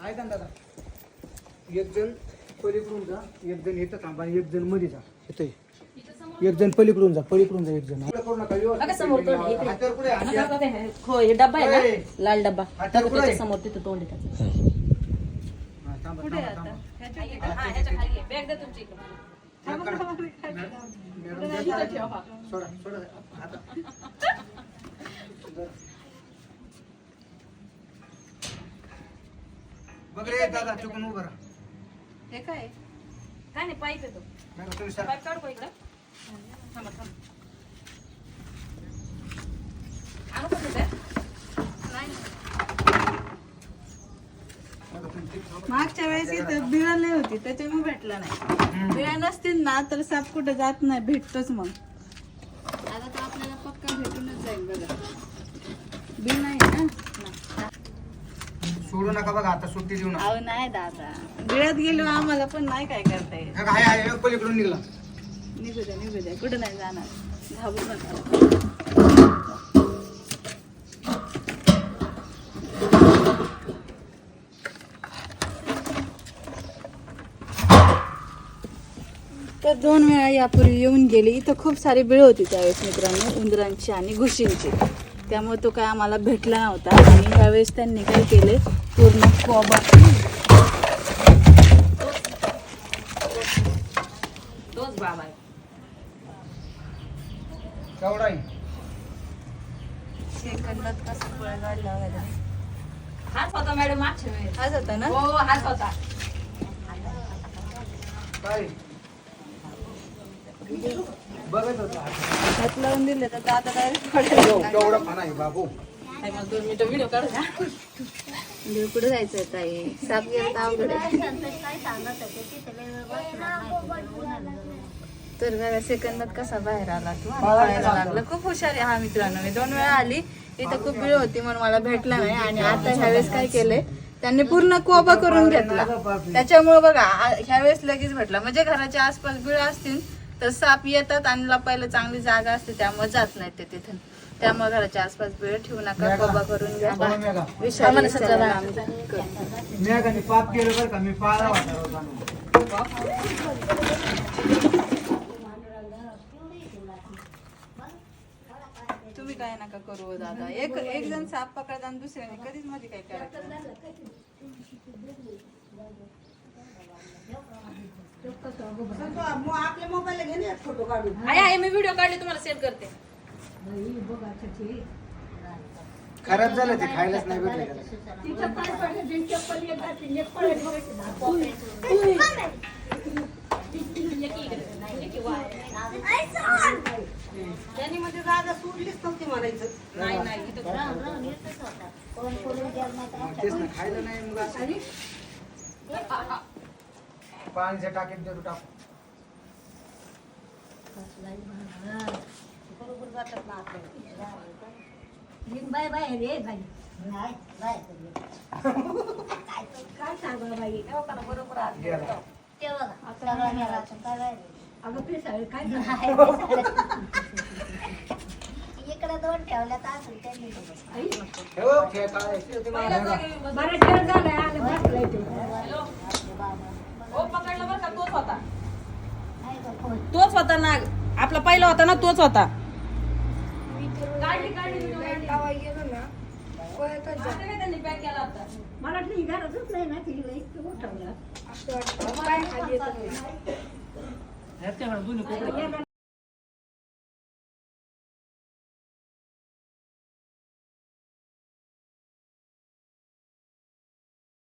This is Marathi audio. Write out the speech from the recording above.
ऐका ना दादा एक जण पलीकडून जा एक जण इथं थांबा एक जणमध्ये जा इथे एक जण पलीकडून जा पलीकडून जा एक जण करू नका बघा समोर तोंड आहे, इकडे. हातावर पुढे, हा, हे- हो हे डब्बा आहे होय. ना लाल डब्बा. त्याच्यासमोर तिथं तोंड आहे त्याचं. हा, थांबा, कुठे थांबा, आता थांबा. हा, ह्याच्या खाली आहे. बॅग द्या तुमची इकडं. मॅडम. सोडा, सोडा. हातात. बघ रे दादा चुकून उभं राहा. हे काय? काय नाही पाईप येतो. मॅडम तुम्ही सर पाईप काढू का इकडं? थांबा थांबा. आणू का तिथे मागच्या वेळेस इथं बिळा लय होती त्याच्यामुळे भेटला नाही. बिळा नसतील ना तर साप कुठे जात नाही भेटतोच मग. आता तर आपल्याला पक्का भेटूनच जाईल बघा. बिल नाही ना? सोडू नका बघा आता सुट्टी देऊ नका. अहो नाही दादा. बिळात गेलो आम्हाला पण नाही काय करता येत. हा, हाय हाय पलीकडून निघला. निघू द्या निघू द्या कुठं नाही जाणार. घाबरू नका. तर दोन वेळा यापूर्वी येऊन गेले. इथं खूप सारी बिळ होती त्यावेळेस मित्रांनो उंदरांची आणि घुशींची. त्यामुळे तो काय आम्हाला भेटला नव्हता. आणि ह्यावेळेस त्यांनी काय केले पूर्ण कोबा तोच बाबा केवढा सेकंदात कसं पळ काढला वगैरे. हाच होता मॅडम मागच्या वेळेस हाच होता ना? हो हाच होता. काय? बघत होता. हात लावून दिले तर दादा डायरेक्ट केव- केवढा पाना आहे बाबू. काय मला दोन मिनिटं व्हिडिओ काढू द्या कुठे जायचंय ताई? साप गेला तर अवघड आहे. तर बघा सेकंदात कसा बाहेर आला तू? आणि लागला. खूप हुशार आहे हा मित्रांनो. मी दोन वेळा आली. इथं खूप वेळ होती म्हणून मला भेटला नाही. आणि आता ह्यावेळेस काय केलंय? त्यांनी पूर्ण कोबा करून घेतला. त्याच्यामुळे बघा आ- ह्यावेळेस लगेच भेटला. म्हणजे घराच्या आसपास बिळ असतील तर साप येतात आणि लपायला चांगली जागा असते त्यामुळे जात नाही ते तिथून. त्यामुळे घराच्या आसपास बिळ ठेवू नका कोबा करून घ्या. करू. पाप केलं बरं का? मी तुम्ही काय नका करू हो दादा. एक एक जण साप पकडता आणि दुसऱ्याने कधीच मध्ये काय नाही. आहे आहे मी व्हिडिओ काढले तुम्हाला सेंड करते. खराब झालं ते खायलाच नाही भेटलं त्याला. त्यांनी म्हणजे जागा सोडलीच नव्हती म्हणायचं. नाही नाही इथं मग तेच ना खायला नाही मग असं. पाण्याच्या टाकीत देतो टाकू बाय नाही काय सांगा बाई गेला. ते बघा काय अगं काय इकडे दोन ठेवल्या तर असेल त्यांनी काय ते मला बरं झालं आलं बसलंय ते हो पकडला बरं का तोच होता. तोच होता नाग आपला पहिला होता ना तोच होता. काढली काढली video काढली. आता काय त्यांनी pack केला होता. मला नाही ना तिला इतकं उठवलं